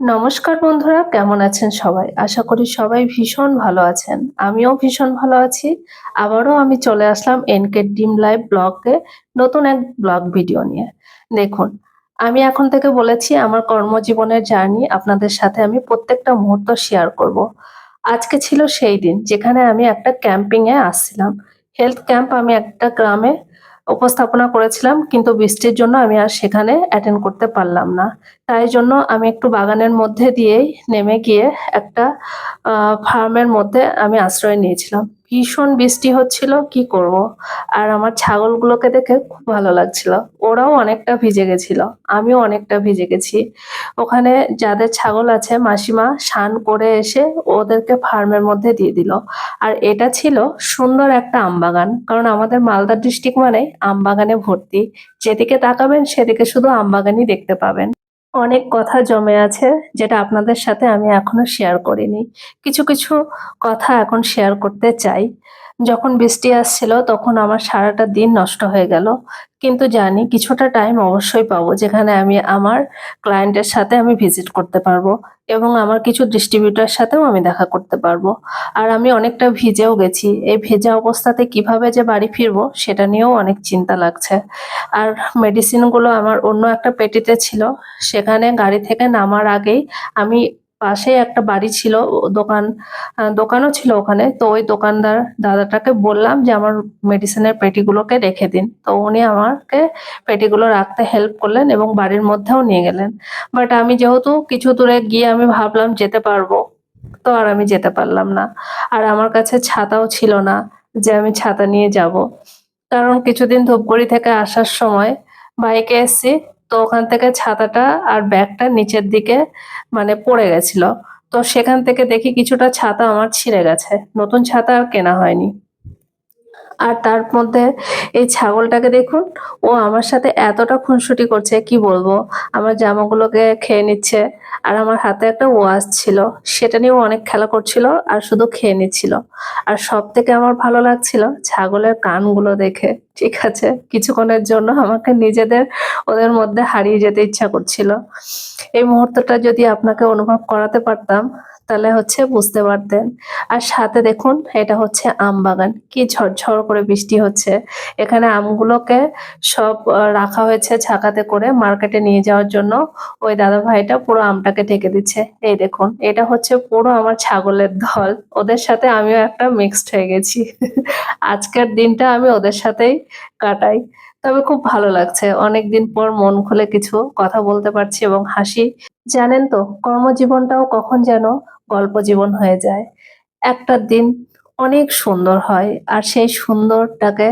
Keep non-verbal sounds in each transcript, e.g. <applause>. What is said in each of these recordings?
নমস্কার বন্ধুরা, কেমন আছেন সবাই? আশা করি সবাই ভীষণ ভালো আছেন। আমিও ভীষণ ভালো আছি। আবারও আমি চলে আসলাম এনকে ডিম লাইভ ব্লগে নতুন এক ব্লগ ভিডিও নিয়ে। দেখুন, আমি এখন থেকে বলেছি আমার কর্মজীবনের জার্নি আপনাদের সাথে আমি প্রত্যেকটা মুহূর্ত শেয়ার করব। আজকে ছিল সেই দিন যেখানে আমি একটা ক্যাম্পিংয়ে আসছিলাম। হেলথ ক্যাম্প আমি একটা গ্রামে উপস্থাপনা করেছিলাম, কিন্তু বৃষ্টির জন্য আমি আর সেখানে অ্যাটেন্ড করতে পারলাম না। তাই জন্য আমি একটু বাগানের মধ্যে দিয়েই নেমে গিয়ে একটা ফার্মের মধ্যে আমি আশ্রয় নিয়েছিলাম। ভীষণ বৃষ্টি হচ্ছিল, কি করব? আর আমার ছাগলগুলোকে দেখে খুব ভালো লাগছিল। ওরাও অনেকটা ভিজে গেছিল, আমিও অনেকটা ভিজে গেছি। ওখানে যাদের ছাগল আছে, মাসিমা স্নান করে এসে ওদেরকে ফার্মের মধ্যে দিয়ে দিল। আর এটা ছিল সুন্দর একটা আমবাগান, কারণ আমাদের মালদা ডিস্ট্রিক্ট মানে আমবাগানে ভর্তি। যেদিকে তাকাবেন, সেদিকে শুধু আমবাগানই দেখতে পাবেন। অনেক কথা জমে আছে যেটা আপনাদের সাথে আমি এখনও শেয়ার করিনি। কিছু কিছু কথা এখন শেয়ার করতে চাই। যখন বৃষ্টি আসছিল তখন আমার সারাটা দিন নষ্ট হয়ে গেল। কিন্তু জানি কিছুটা টাইম অবশ্যই পাবো, যেখানে আমি আমার ক্লায়েন্টের সাথে আমি ভিজিট করতে পারব এবং আমার কিছু ডিস্ট্রিবিউটার সাথেও আমি দেখা করতে পারব। আর আমি অনেকটা ভিজেও গেছি। এই ভেজা অবস্থাতে কীভাবে যে বাড়ি ফিরবো সেটা নিয়েও অনেক চিন্তা লাগছে। আর মেডিসিনগুলো আমার অন্য একটা পেটিতে ছিল, সেখানে গাড়ি থেকে নামার আগেই আমি পাশে একটা বাড়ি ছিল দোকান দোকানও ছিল ওখানে। তো ওই দোকানদার দাদাটাকে বললাম যে, আমার মেডিসিনের পেটিগুলোকে রেখে দিন। তো উনি আমাকে পেটিগুলো রাখতে হেল্প করলেন এবং বাড়ির মধ্যেও নিয়ে গেলেন। বাট আমি যেহেতু কিছু দূরে গিয়ে আমি ভাবলাম যেতে পারব, তো আর আমি যেতে পারলাম না। আর আমার কাছে ছাতাও ছিল না যে আমি ছাতা নিয়ে যাব। কারণ কিছুদিন ধূপগুড়ি থেকে আসার সময় বাইকে এসেছি তো ওখান থেকে ছাতাটা আর ব্যাগটা নিচের দিকে মানে পড়ে গেছিল। তো সেখান থেকে দেখি কিছুটা ছাতা আমার ছিঁড়ে গেছে। নতুন ছাতা আর কেনা হয়নি। আর তার মধ্যে এই ছাগলটাকে দেখুন, ও আমার সাথে এতটা খুনসুটি করছে, কি বলব? আমার জামাগুলোকে খেয়ে নিচ্ছে। আর আমার হাতে একটা ওয়াচ ছিল। সেটা নিয়েও অনেক খেলা করছিল আর শুধু খেয়ে নিচ্ছিল। আর সব থেকে আমার ভালো লাগছিল ছাগলের কানগুলো দেখে, ঠিক আছে? কিছুক্ষণের জন্য আমাকে নিজেদের, ওদের মধ্যে হারিয়ে যেতে ইচ্ছা করছিল। এই মুহূর্তটা যদি আপনাকে অনুভব করাতে পারতাম তাহলে হচ্ছে বুঝতে পারতেন। আর সাথে দেখুন, এটা হচ্ছে আম বাগান। কি ঝরঝর করে বৃষ্টি হচ্ছে। এখানে আমগুলোকে সব রাখা হয়েছে ছাকাতে করে মার্কেটে নিয়ে যাওয়ার জন্য। ওই দাদা ভাইটা পুরো আমটাকে ঢেকে দিচ্ছে। এই দেখুন, এটা হচ্ছে পুরো আমার ছাগলের দল। ওদের সাথে আমিও একটা মিক্সড হয়ে গেছি। <laughs> আজকের দিনটা আমি ওদের সাথেই কাটাই। তবে খুব ভালো লাগছে। অনেক দিন পর মন খুলে কিছু কথা বলতে পারছি এবং হাসি। জানেন তো, কর্মজীবনটাও কখন যেন গল্প জীবন হয়ে যায়। একটা দিন অনেক সুন্দর হয় আর সেই সুন্দরটাকে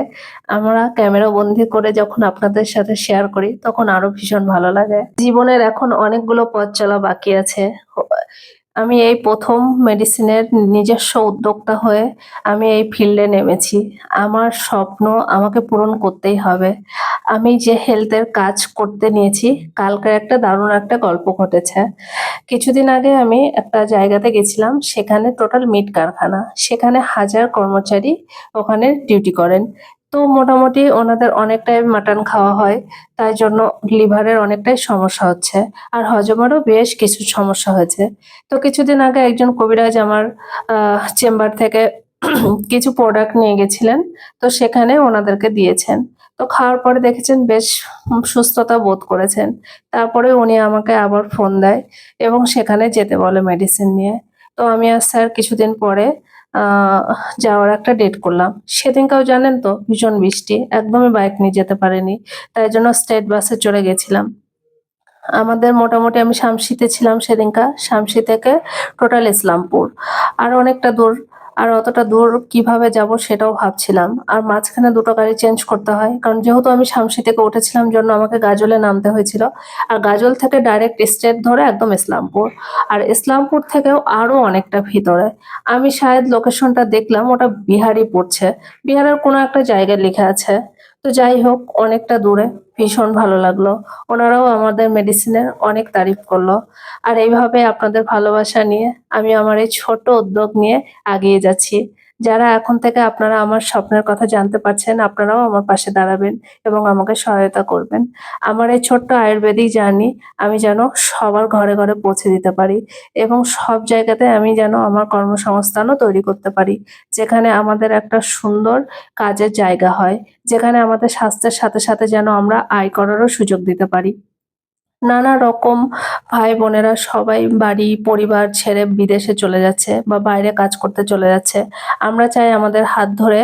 আমরা ক্যামেরা বন্দি করে যখন আপনাদের সাথে শেয়ার করি, তখন আরও ভীষণ ভালো লাগে। জীবনের এখন অনেকগুলো পথ চলা বাকি আছে। আমি এই প্রথম মেডিসিনের নিজস্ব উদ্যোক্তা হয়ে আমি এই ফিল্ডে নেমেছি। আমার স্বপ্ন আমাকে পূরণ করতেই হবে। আমি যে হেলথের কাজ করতে নিয়েছি কালকে একটা দারুণ একটা গল্প ঘটেছে। কিছুদিন আগে আমি একটা জায়গাতে গেছিলাম, সেখানে টোটাল মিট কারখানা। সেখানে হাজার কর্মচারী ওখানে ডিউটি করেন। তো মোটামুটি ওনাদের অনেকটাই মাটন খাওয়া হয়, তাই জন্য লিভারের অনেকটাই সমস্যা হচ্ছে। আর হজমেরও বেশ কিছু সমস্যা হয়েছে। তো কিছুদিন আগে একজন কবিরাজ আমার চেম্বার থেকে <clears throat> কিছু প্রোডাক্ট নিয়ে গেছিলেন, তো সেখানে ওনাদেরকে দিয়েছেন। তো খাওয়ার পরে দেখেছেন বেশ সুস্থতা বোধ করেছেন। তারপরে উনি আমাকে আবার ফোন দেয় এবং সেখানে যেতে বলে মেডিসিন নিয়ে। তো আমি আর স্যার কিছুদিন পরে যাওয়ার একটা ডেট করলাম। সেদিনকাও জানেন তো, ভীষণ বৃষ্টি, একদমই বাইক নিয়ে যেতে পারিনি, তাই জন্য স্টেট বাসে চলে গেছিলাম। আমাদের মোটামুটি আমি শামসিতে ছিলাম সেদিনকা শামসি থেকে টোটাল ইসলামপুর। আর অনেকটা দূর আর অতটা দূর কীভাবে যাব সেটাও ভাবছিলাম। আর মাঝখানে দুটো গাড়ি চেঞ্জ করতে হয়। কারণ যেহেতু আমি শামসি থেকে উঠেছিলাম, জন্য আমাকে গাজলে নামতে হয়েছিল। আর গাজল থেকে ডাইরেক্ট স্টেট ধরে একদম ইসলামপুর। আর ইসলামপুর থেকেও আরও অনেকটা ভিতরে। আমি শায়দ লোকেশনটা দেখলাম, ওটা বিহারি পড়ছে। বিহারের কোনো একটা জায়গায় লেখা আছে। তো যাই হোক, অনেকটা দূরে। ভীষণ ভালো লাগল। ওনারাও আমাদের মেডিসিনের অনেক তারিফ করল। আর এইভাবে আপনাদের ভালোবাসা নিয়ে আমি আমার এই ছোট উদ্যোগ নিয়ে এগিয়ে যাচ্ছি। যারা এখন থেকে আপনারা আমার স্বপ্নের কথা জানতে পারছেন, আপনারাও আমার পাশে দাঁড়াবেন এবং আমাকে সহায়তা করবেন। আমার এই ছোট্ট আয়ুর্বেদিক জার্নি আমি যেন সবার ঘরে ঘরে পৌঁছে দিতে পারি এবং সব জায়গাতে আমি যেন আমার কর্মসংস্থানও তৈরি করতে পারি, যেখানে আমাদের একটা সুন্দর কাজের জায়গা হয়, যেখানে আমাদের স্বাস্থ্যের সাথে সাথে যেন আমরা আয় করারও সুযোগ দিতে পারি। নানা রকম ভাই বোনেরা সবাই বাড়ি, পরিবার ছেড়ে বিদেশে চলে যাচ্ছে বা বাইরে কাজ করতে চলে যাচ্ছে। আমরা চাই আমাদের হাত ধরে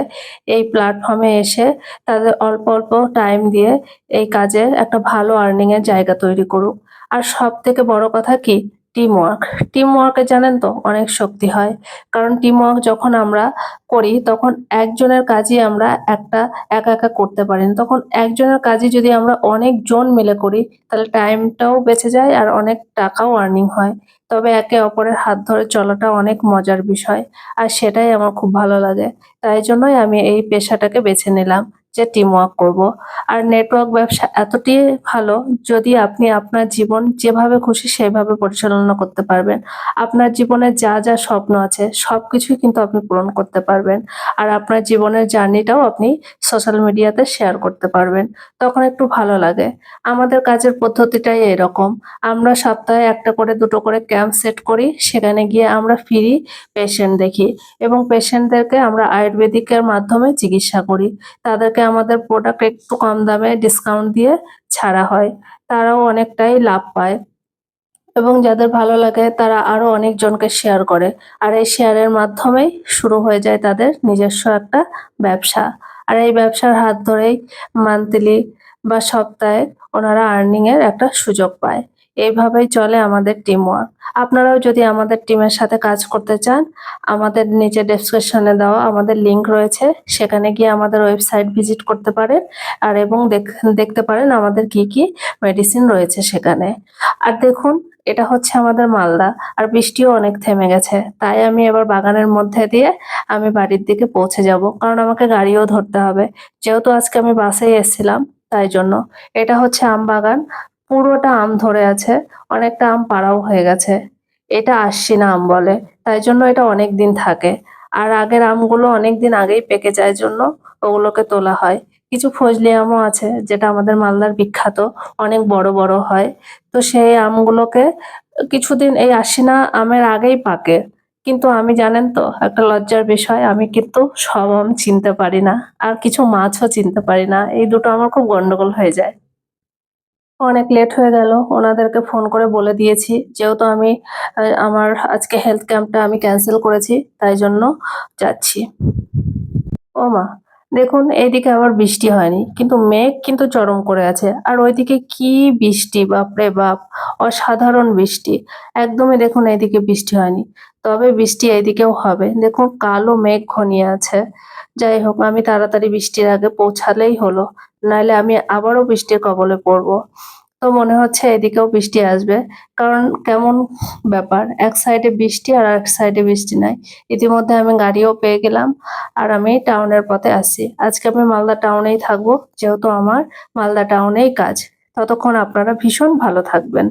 এই প্ল্যাটফর্মে এসে তাদের অল্প অল্প টাইম দিয়ে এই কাজের একটা ভালো আর্নিং এর জায়গা তৈরি করুক। আর সব থেকে বড় কথা কি? টিম ওয়ার্ক টিম ওয়ার্কে জানেন তো অনেক শক্তি হয়। কারণ টিম ওয়ার্ক যখন আমরা করি, তখন একজনের কাজই আমরা একটা একা একা করতে পারি তখন একজনের কাজই যদি আমরা অনেক জন মিলে করি, তাহলে টাইমটাও বেঁচে যায় আর অনেক টাকাও আর্নিং হয়। তবে একে অপরের হাত ধরে চলাটা অনেক মজার বিষয়। আর সেটাই আমার খুব ভালো লাগে। তাই জন্যই আমি এই পেশাটাকে বেছে নিলাম। যে টিম ওয়ার্ক করব। আর নেটওয়ার্ক ব্যবসা এতটি ভালো, যদি আপনি আপনার জীবন যেভাবে খুশি সেভাবে পরিচালনা করতে পারবেন। আপনার জীবনে যা যা স্বপ্ন আছে, সবকিছুই কিন্তু আপনি পূরণ করতে পারবেন। আর আপনার জীবনের জার্নিটাও আপনি সোশ্যাল মিডিয়াতে শেয়ার করতে পারবেন। তখন একটু ভালো লাগে। আমাদের কাজের পদ্ধতিটাই এরকম। আমরা সপ্তাহে একটা করে, দুটো করে ক্যাম্প সেট করি। সেখানে গিয়ে আমরা ফ্রি পেশেন্ট দেখি। এবং পেশেন্টদেরকে আমরা আয়ুর্বেদিকের মাধ্যমে চিকিৎসা করি। তাদেরকে আমাদের প্রোডাক্ট একটু কম দামে ডিসকাউন্ট দিয়ে ছাড়া হয়, তারাও অনেকটাই লাভ পায়। এবং যাদের ভালো লাগে, তারা আরও অনেকজনকে শেয়ার করে। আর এই শেয়ারের মাধ্যমেই শুরু হয়ে যায় তাদের নিজস্ব একটা ব্যবসা। আর এই ব্যবসার হাত ধরেই মান্থলি বা সপ্তাহে ওনারা আর্নিং এর একটা সুযোগ পায়। এইভাবেই চলে আমাদের টিম ওয়ার্ক আপনারাও যদি আমাদের টিমের সাথে কাজ করতে চান, আমাদের নিচে ডেসক্রিপশনে দেওয়া আমাদের লিংক রয়েছে। সেখানে গিয়ে আমাদের ওয়েবসাইট ভিজিট করতে পারেন আর এবং দেখ- দেখতে পারেন আমাদের কি কি মেডিসিন রয়েছে সেখানে। আর দেখুন, এটা হচ্ছে আমাদের মালদা। আর বৃষ্টিও অনেক থেমে গেছে। তাই আমি এবার বাগানের মধ্যে দিয়ে আমি বাড়ির দিকে পৌঁছে যাব। কারণ আমাকে গাড়িও ধরতে হবে। যেহেতু আজকে আমি বাসেই এসেছিলাম, তাই জন্য। এটা হচ্ছে আম বাগান। পুরোটা আম ধরে আছে, অনেকটা আম পাড়াও হয়ে গেছে। এটা আশ্বিনা আম বলে, তাই জন্য এটা অনেক দিন থাকে। আর আগের আমগুলো অনেক দিন আগেই পেকে যায় জন্য ওগুলোকে তোলা হয়। কিছু ফজলি আমও আছে, যেটা আমাদের মালদার বিখ্যাত, অনেক বড় বড় হয়। তো সেই আমগুলোকে কিছুদিন, এই আশ্বিনা আমের আগেই পাকে। কিন্তু আমি জানেন তো, একটা লজ্জার বিষয়, আমি কিন্তু সব আম চিনতে পারি না, আর কিছু মাছও চিনতে পারি না। এই দুটো আমার খুব গন্ডগোল হয়ে যায়। অনেক লেট হয়ে গেল। ওনাদেরকে ফোন করে বলে দিয়েছি, যেহেতু আমি আমার আজকে হেলথ ক্যাম্পটা আমি ক্যান্সেল করেছি, তাই জন্য যাচ্ছি। ও মা, দেখুন, এইদিকে আবার বৃষ্টি হয়নি, কিন্তু মেঘ কিন্তু চরম করে আছে। আর ওইদিকে কি বৃষ্টি, বাপরে বাপ, অসাধারণ বৃষ্টি। একদমই দেখুন, এইদিকে বৃষ্টি হয়নি। তবে বৃষ্টি এইদিকেও হবে। দেখুন, কালো মেঘ ঘনিয়ে আছে। যাই হোক, আমি তাড়াতাড়ি বৃষ্টির আগে পৌঁছালেই হলো। নাহলে আমি আবারও বৃষ্টির কবলে পড়ব। তো মনে হচ্ছে এদিকেও বৃষ্টি আসবে। কারণ কেমন ব্যাপার, এক সাইডে বৃষ্টি আর এক সাইডে বৃষ্টি নাই। ইতিমধ্যে আমি গাড়িও পেয়ে গেলাম আর আমি টাউনের পথে আসি আজকে আমি মালদা টাউনেই থাকব, যেহেতু আমার মালদা টাউনেই কাজ। ততক্ষণ আপনারা ভীষণ ভালো থাকবেন।